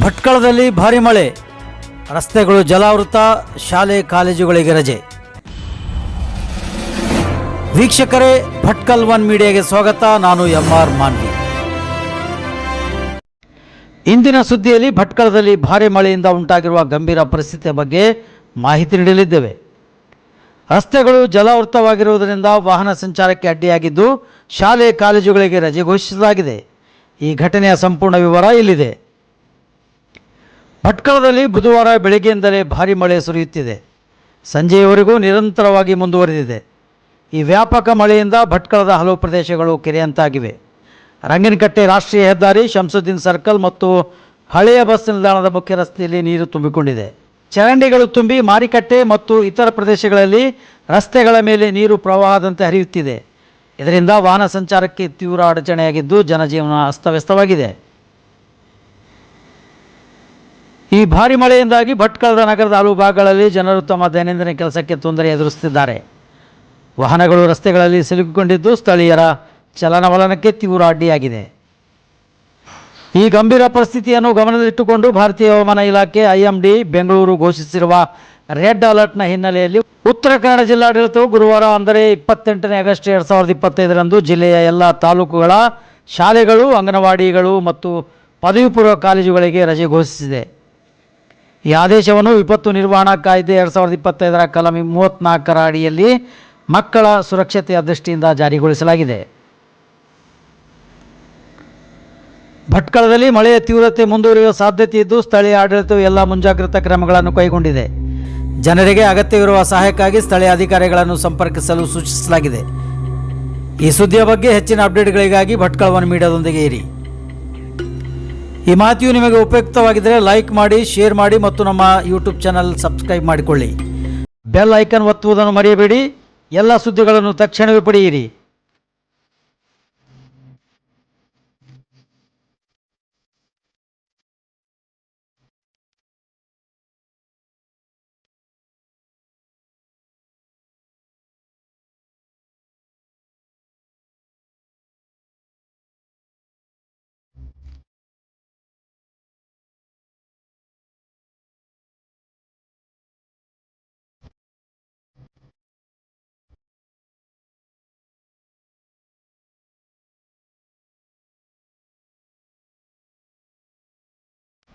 ಭಟ್ಕಳದಲ್ಲಿ ಭಾರಿ ಮಳೆ. ರಸ್ತೆಗಳು ಜಲಾವೃತ, ಶಾಲೆ, ಕಾಲೇಜುಗಳಿಗೆ ರಜೆ. ವೀಕ್ಷಕರೇ, ಭಟ್ಕಲ್ ಒನ್ ಮೀಡಿಯಾಗೆ ಸ್ವಾಗತ. ನಾನು ಎಂ ಆರ್ ಮಾನ್ವಿ. ಇಂದಿನ ಸುದ್ದಿಯಲ್ಲಿ ಭಟ್ಕಳದಲ್ಲಿ ಭಾರಿ ಮಳೆಯಿಂದ ಉಂಟಾಗಿರುವ ಗಂಭೀರ ಪರಿಸ್ಥಿತಿಯ ಬಗ್ಗೆ ಮಾಹಿತಿ ನೀಡಲಿದ್ದೇವೆ. ರಸ್ತೆಗಳು ಜಲಾವೃತವಾಗಿರುವುದರಿಂದ ವಾಹನ ಸಂಚಾರಕ್ಕೆ ಅಡ್ಡಿಯಾಗಿದ್ದು, ಶಾಲೆ, ಕಾಲೇಜುಗಳಿಗೆ ರಜೆ ಘೋಷಿಸಲಾಗಿದೆ. ಈ ಘಟನೆಯ ಸಂಪೂರ್ಣ ವಿವರ ಇಲ್ಲಿದೆ. ಭಟ್ಕಳದಲ್ಲಿ ಬುಧವಾರ ಬೆಳಗ್ಗೆಯಿಂದಲೇ ಭಾರಿ ಮಳೆ ಸುರಿಯುತ್ತಿದೆ. ಸಂಜೆಯವರೆಗೂ ನಿರಂತರವಾಗಿ ಮುಂದುವರೆದಿದೆ. ಈ ವ್ಯಾಪಕ ಮಳೆಯಿಂದ ಭಟ್ಕಳದ ಹಲವು ಪ್ರದೇಶಗಳು ಕೆರೆಯಂತಾಗಿವೆ. ರಂಗನಕಟ್ಟೆ ರಾಷ್ಟ್ರೀಯ ಹೆದ್ದಾರಿ, ಶಂಸುದ್ದೀನ್ ಸರ್ಕಲ್ ಮತ್ತು ಹಳೆಯ ಬಸ್ ನಿಲ್ದಾಣದ ಮುಖ್ಯ ರಸ್ತೆಯಲ್ಲಿ ನೀರು ತುಂಬಿಕೊಂಡಿದೆ. ಚರಂಡಿಗಳು ತುಂಬಿ ಮಾರಿಕಟ್ಟೆ ಮತ್ತು ಇತರ ಪ್ರದೇಶಗಳಲ್ಲಿ ರಸ್ತೆಗಳ ಮೇಲೆ ನೀರು ಪ್ರವಾಹದಂತೆ ಹರಿಯುತ್ತಿದೆ. ಇದರಿಂದ ವಾಹನ ಸಂಚಾರಕ್ಕೆ ತೀವ್ರ ಅಡಚಣೆಯಾಗಿದ್ದು ಜನಜೀವನ ಅಸ್ತವ್ಯಸ್ತವಾಗಿದೆ. ಈ ಭಾರಿ ಮಳೆಯಿಂದಾಗಿ ಭಟ್ಕಳದ ನಗರದ ಹಲವು ಭಾಗಗಳಲ್ಲಿ ಜನರು ತಮ್ಮ ದೈನಂದಿನ ಕೆಲಸಕ್ಕೆ ತೊಂದರೆ ಎದುರಿಸುತ್ತಿದ್ದಾರೆ. ವಾಹನಗಳು ರಸ್ತೆಗಳಲ್ಲಿ ಸಿಲುಕಿಕೊಂಡಿದ್ದು ಸ್ಥಳೀಯರ ಚಲನವಲನಕ್ಕೆ ತೀವ್ರ ಅಡ್ಡಿಯಾಗಿದೆ. ಈ ಗಂಭೀರ ಪರಿಸ್ಥಿತಿಯನ್ನು ಗಮನದಲ್ಲಿಟ್ಟುಕೊಂಡು ಭಾರತೀಯ ಹವಾಮಾನ ಇಲಾಖೆ ಐಎಂಡಿ ಬೆಂಗಳೂರು ಘೋಷಿಸಿರುವ ರೆಡ್ ಅಲರ್ಟ್ನ ಹಿನ್ನೆಲೆಯಲ್ಲಿ ಉತ್ತರ ಕನ್ನಡ ಜಿಲ್ಲಾಡಳಿತವು ಗುರುವಾರ ಅಂದರೆ ಇಪ್ಪತ್ತೆಂಟನೇ ಆಗಸ್ಟ್ ಎರಡು ಸಾವಿರದ ಇಪ್ಪತ್ತೈದರಂದು ಜಿಲ್ಲೆಯ ಎಲ್ಲ ತಾಲೂಕುಗಳ ಶಾಲೆಗಳು, ಅಂಗನವಾಡಿಗಳು ಮತ್ತು ಪದವಿ ಪೂರ್ವ ಕಾಲೇಜುಗಳಿಗೆ ರಜೆ ಘೋಷಿಸಿದೆ. ಈ ಆದೇಶವನ್ನು ವಿಪತ್ತು ನಿರ್ವಹಣಾ ಕಾಯ್ದೆ ಎರಡು ಸಾವಿರದ ಇಪ್ಪತ್ತೈದರ ಕಲಂ ಮೂವತ್ತ್ನಾಲ್ಕರ ಅಡಿಯಲ್ಲಿ ಮಕ್ಕಳ ಸುರಕ್ಷತೆಯ ದೃಷ್ಟಿಯಿಂದ ಜಾರಿಗೊಳಿಸಲಾಗಿದೆ. ಭಟ್ಕಳದಲ್ಲಿ ಮಳೆಯ ತೀವ್ರತೆ ಮುಂದುವರಿಯುವ ಸಾಧ್ಯತೆ ಇದ್ದು ಸ್ಥಳೀಯ ಆಡಳಿತವು ಎಲ್ಲ ಮುಂಜಾಗ್ರತಾ ಕ್ರಮಗಳನ್ನು ಕೈಗೊಂಡಿದೆ. ಜನರಿಗೆ ಅಗತ್ಯವಿರುವ ಸಹಾಯಕ್ಕಾಗಿ ಸ್ಥಳೀಯ ಅಧಿಕಾರಿಗಳನ್ನು ಸಂಪರ್ಕಿಸಲು ಸೂಚಿಸಲಾಗಿದೆ. ಈ ಸುದ್ದಿಯ ಬಗ್ಗೆ ಹೆಚ್ಚಿನ ಅಪ್ಡೇಟ್ಗಳಿಗಾಗಿ ಭಟ್ಕಳವನ್ನು ಮೀಡಿಯಾದೊಂದಿಗೆ ಇರಿ. ಈ ಮಾತಿಯು ನಿಮಗೆ ಉಪಯುಕ್ತವಾಗಿದ್ದರೆ ಲೈಕ್ ಮಾಡಿ, ಶೇರ್ ಮಾಡಿ ಮತ್ತು ನಮ್ಮ ಯೂಟ್ಯೂಬ್ ಚಾನಲ್ ಸಬ್ಸ್ಕ್ರೈಬ್ ಮಾಡಿಕೊಳ್ಳಿ. ಬೆಲ್ ಐಕನ್ ಒತ್ತುವುದನ್ನು ಮರೆಯಬೇಡಿ. ಎಲ್ಲ ಸುದ್ದಿಗಳನ್ನು ತಕ್ಷಣವೇ ಪಡೆಯಿರಿ.